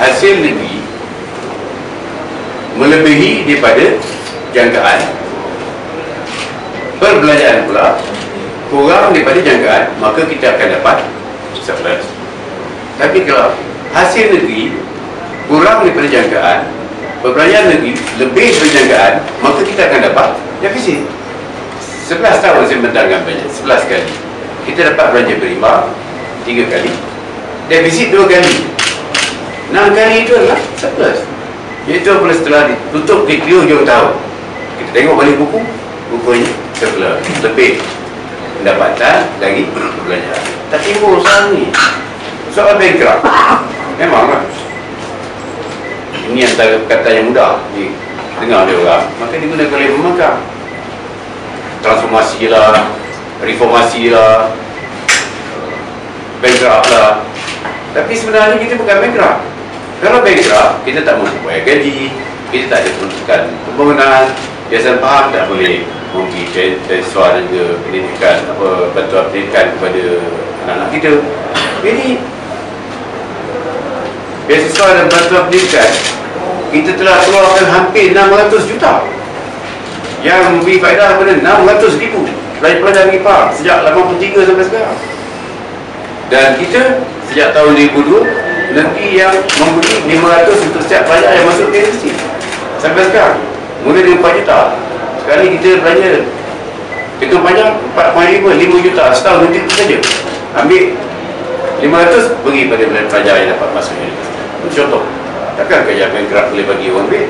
hasil negeri melebihi daripada jangkaan. Perbelanjaan pula kurang daripada jangkaan maka kita akan dapat surplus. Tapi kalau hasil negeri kurang daripada jangkaan perbelanjaan negeri lebih daripada jangkaan maka kita akan dapat defisit. 11 tahun saya mentangkan banyak 11 kali. Kita dapat belanja berima 3 kali. Defisit 2 kali 6 kali itu adalah surplus. Iaitu apabila setelah ditutup di hujung tahun kita tengok balik buku rupanya surplus. Lebih pendapatan lagi perbelanjaan tak timbul soal ni. Soal bankrupt. Memanglah ini antara perkataan yang mudah. Di dengar oleh orang. Maka digunakan oleh pemakam. Transformasi lah reformasi lah. Bankrupt lah. Tapi sebenarnya kita bukan bankrupt kalau bankrupt kita tak mampu bayar gaji kita tak ada peruntukan pembangunan biasa faham tak boleh memberi transfer dan juga pendidikan apa bantuan pendidikan kepada anak-anak kita. Jadi beasiswa dan bantuan pendidikan kita telah keluarkan hampir 600 juta. Yang memberi faedah kepada 600 ribu pelajar-pelajar MIPA sejak 83 sampai sekarang. Dan kita sejak tahun 2002 nanti yang memberi 500 untuk setiap pelajar yang masuk ke universiti. Sampai sekarang mula dengan 4 juta. Sekali kita belanja itu panjang 4.5 5 juta setahun nanti itu saja. Ambil 500 bagi pada pelajar yang dapat masuk universiti. Contoh takkan kerja bankrupt boleh bagi orang duit